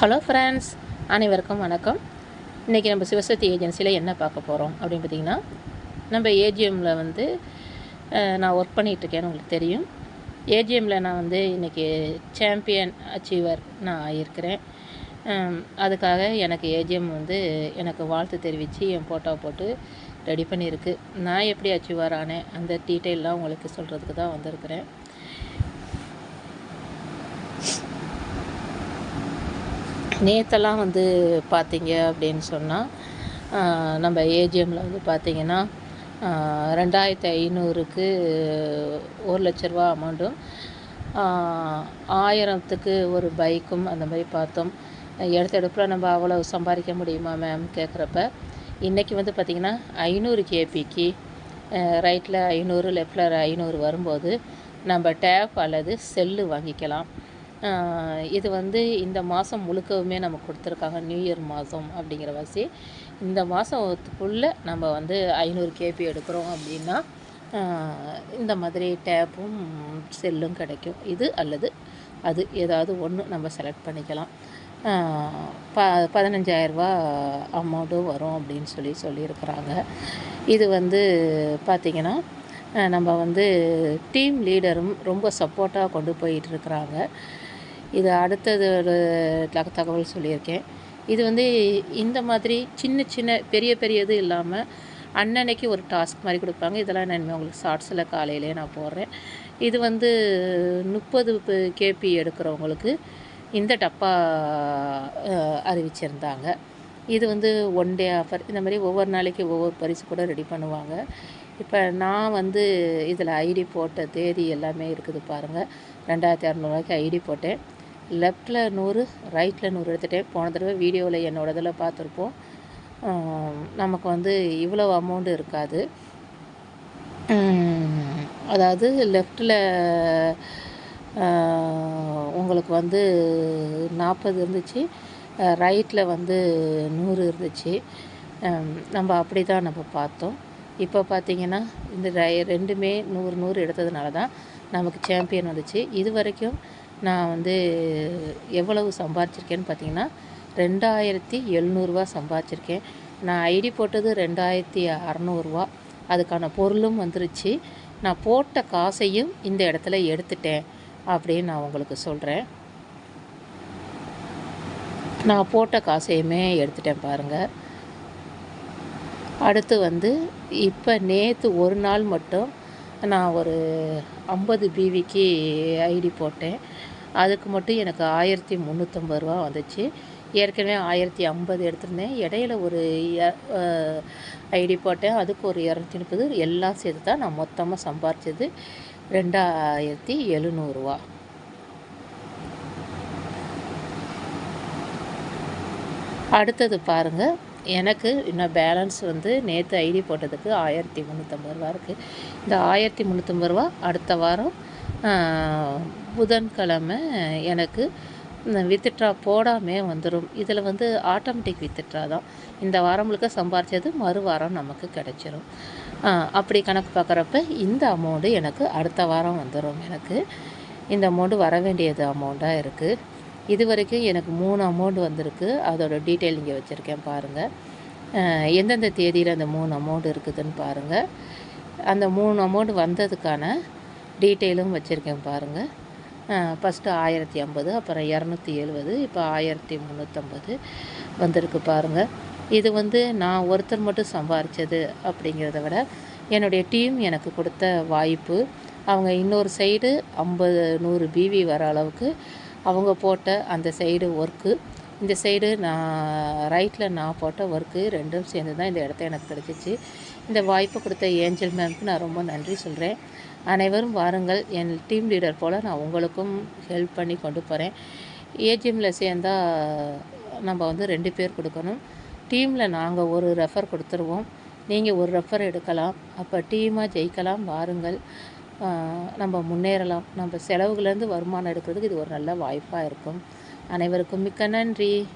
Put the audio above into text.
Hello friends அனைவருக்கும் வணக்கம். இன்றைக்கி நம்ம சிவசக்தி ஏஜென்சியில் என்ன பார்க்க போகிறோம் அப்படின்னு பார்த்தீங்கன்னா நம்ம ஏஜிஎம்மில் வந்து நான் ஒர்க் பண்ணிகிட்ருக்கேன்னு உங்களுக்கு தெரியும். ஏஜிஎம்மில் நான் வந்து இன்றைக்கி சாம்பியன் அச்சீவர் நான் ஆகியிருக்கிறேன் அதுக்காக எனக்கு ஏஜிஎம் வந்து எனக்கு வாழ்த்து தெரிவித்து என் ஃபோட்டோ போட்டு ரெடி பண்ணியிருக்கு. நான் எப்படி அச்சீவர் ஆனேன்? அந்த டீட்டெயிலெலாம் உங்களுக்கு சொல்கிறதுக்கு தான் வந்திருக்கிறேன். நேத்தெல்லாம் வந்து பார்த்தீங்க அப்படின்னு சொன்னால் நம்ம ஏஜிஎம்மில் வந்து பார்த்தீங்கன்னா ரெண்டாயிரத்து ரெண்டாயிரத்தி ஐநூறுக்கு ஒரு லட்ச ரூபா அமௌண்ட்டும் ஆயிரத்துக்கு ஒரு பைக்கும் அந்த மாதிரி பார்த்தோம். எடுத்த எடுப்பில் நம்ம அவ்வளோ சம்பாதிக்க முடியுமா மேம் கேட்குறப்ப இன்றைக்கி வந்து பார்த்திங்கன்னா ஐநூறு கேபிக்கு ரைட்டில் ஐநூறு லெஃப்டில் ஐநூறு வரும்போது நம்ம டேப் அல்லது செல்லு வாங்கிக்கலாம். இது வந்து இந்த மாதம் முழுக்கவுமே நமக்கு கொடுத்துருக்காங்க. நியூ இயர் மாதம் அப்படிங்கிற வாசி. இந்த மாதத்துக்குள்ளே நம்ம வந்து ஐநூறு கேபி எடுக்கிறோம் அப்படின்னா இந்த மாதிரி டேப்பும் செல்லும் கிடைக்கும். இது அல்லது அது ஏதாவது ஒன்று நம்ம செலக்ட் பண்ணிக்கலாம். ப பதினஞ்சாயிரரூபா அமௌண்ட்டும் வரும் அப்படின்னு சொல்லி சொல்லியிருக்கிறாங்க. இது வந்து பார்த்திங்கன்னா நம்ம வந்து டீம் லீடரும் ரொம்ப சப்போர்ட்டாக கொண்டு போயிட்டு இருக்கிறாங்க. இது அடுத்தது ஒரு தகவல் சொல்லியிருக்கேன். இது வந்து இந்த மாதிரி சின்ன சின்ன பெரிய பெரியது இல்லாமல் அன்னன்னைக்கு ஒரு டாஸ்க் மாதிரி கொடுப்பாங்க. இதெல்லாம் நான் உங்களுக்கு ஷார்ட்ஸில் காலையிலே நான் போடுறேன். இது வந்து முப்பது கேபி எடுக்கிறவங்களுக்கு இந்த டப்பா அறிவிச்சிருந்தாங்க. இது வந்து ஒன் டே ஆஃபர் இந்த மாதிரி ஒவ்வொரு நாளைக்கு ஒவ்வொரு பரிசு கூட ரெடி பண்ணுவாங்க. இப்போ நான் வந்து இதில் ஐடி போட்ட தேதி எல்லாமே இருக்குது பாருங்கள் ரெண்டாயிரத்தி அறநூறுவாய்க்கு ஐடி போட்டேன். லெஃப்டில் நூறு ரைட்டில் நூறு எடுத்துகிட்டேன் போன தடவை வீடியோவில் என்னோட இதில் பார்த்துருப்போம் நமக்கு வந்து இவ்வளோ அமௌண்ட் இருக்காது. அதாவது லெஃப்டில் உங்களுக்கு வந்து நாற்பது இருந்துச்சு. ரைட்டில் வந்து நூறு இருந்துச்சு. நம்ம அப்படி தான் நம்ம பார்த்தோம். இப்போ பார்த்தீங்கன்னா இந்த ரெண்டுமே நூறு நூறு எடுத்ததுனால தான் நமக்கு சாம்பியன் வந்துச்சு. இது வரைக்கும் நான் வந்து எவ்வளவு சம்பாதிச்சிருக்கேன்னு பார்த்தீங்கன்னா ரெண்டாயிரத்தி எழுநூறுவா சம்பாதிச்சிருக்கேன். நான் ஐடி போட்டது ரெண்டாயிரத்தி அறநூறுவா. அதுக்கான பொருளும் வந்துருச்சு. நான் போட்ட காசையும் இந்த இடத்துல எடுத்துட்டேன் அப்படின்னு நான் உங்களுக்கு சொல்கிறேன் நான் போட்ட காசையுமே எடுத்துட்டேன் பாருங்கள் அடுத்து வந்து இப்போ நேற்று ஒரு நாள் மட்டும் நான் ஒரு ஐம்பது பிவிக்கு ஐடி போட்டேன். அதுக்கு மட்டும் எனக்கு ஆயிரத்தி முந்நூற்றம்பது ரூபா வந்துச்சு. ஏற்கனவே ஆயிரத்தி ஐம்பது எடுத்திருந்தேன். இடையில ஒரு ஐடி போட்டேன். அதுக்கு ஒரு இரநூத்தி முப்பது எல்லாம் சேர்த்து தான் நான் மொத்தமாக சம்பாரித்தது ரெண்டாயிரத்தி எழுநூறுவா அடுத்தது பாருங்கள் எனக்கு இன்னும் பேலன்ஸ் வந்து நேற்று ஐடி போட்டதுக்கு ஆயிரத்தி முந்நூற்றம்பது ரூபா இருக்குது இந்த ஆயிரத்தி முந்நூற்றம்பது ரூபா அடுத்த வாரம் புதன்கிழமை எனக்கு வித்ட்ரா போடாமே வந்துடும் இதில் வந்து ஆட்டோமேட்டிக் வித்ட்ரா தான். இந்த வாரம் முழுக்க சம்பாரித்தது மறு வாரம் நமக்கு கிடைச்சிரும். அப்படி கணக்கு பார்க்குறப்ப இந்த அமௌண்ட்டு எனக்கு அடுத்த வாரம் வந்துடும் எனக்கு. இந்த அமௌண்ட்டு வர வேண்டியது அமௌண்ட்டாக இருக்குது இது வரைக்கும் எனக்கு மூணு அமௌண்ட் வந்திருக்கு. அதோட டீட்டெயில் இங்கே வச்சுருக்கேன் பாருங்கள் எந்தெந்த தேதியில் அந்த மூணு அமௌண்ட் இருக்குதுன்னு பாருங்கள் அந்த மூணு அமௌண்ட் வந்ததுக்கான டீட்டெயிலும் வச்சுருக்கேன் பாருங்கள் ஃபஸ்ட்டு ஆயிரத்தி ஐம்பது அப்புறம் இரநூத்தி எழுபது இப்போ ஆயிரத்தி முந்நூற்றம்பது வந்திருக்கு பாருங்கள் இது வந்து நான் ஒருத்தர் மட்டும் சம்பாரித்தது அப்படிங்கிறத விட என்னுடைய டீம் எனக்கு கொடுத்த வாய்ப்பு. அவங்க இன்னொரு சைடு ஐம்பது நூறு பிவி வர அளவுக்கு அவங்க போட்ட அந்த சைடு ஒர்க்கு இந்த சைடு நான் ரைட்டில் நான் போட்ட ஒர்க்கு ரெண்டும் சேர்ந்து தான் இந்த இடத்த எனக்கு கிடச்சிச்சு. இந்த வாய்ப்பு கொடுத்த ஏஞ்சல் மேம்க்கு நான் ரொம்ப நன்றி சொல்கிறேன் அனைவரும் வாருங்கள். என் டீம் லீடர் போல் நான் உங்களுக்கும் ஹெல்ப் பண்ணி கொண்டு போகிறேன் ஏஜிஎம்மில் சேர்ந்தால் நம்ம வந்து ரெண்டு பேர் கொடுக்கணும். டீமில் நாங்கள் ஒரு ரெஃபர் கொடுத்துருவோம். நீங்கள் ஒரு ரெஃபர் எடுக்கலாம். அப்போ டீமாக ஜெயிக்கலாம். வாருங்கள். நம்ம முன்னேறலாம். நம்ம செலவுலேருந்து வருமானம் எடுக்கிறதுக்கு இது ஒரு நல்ல வாய்ப்பாக இருக்கும். அனைவருக்கும் மிக்க நன்றி.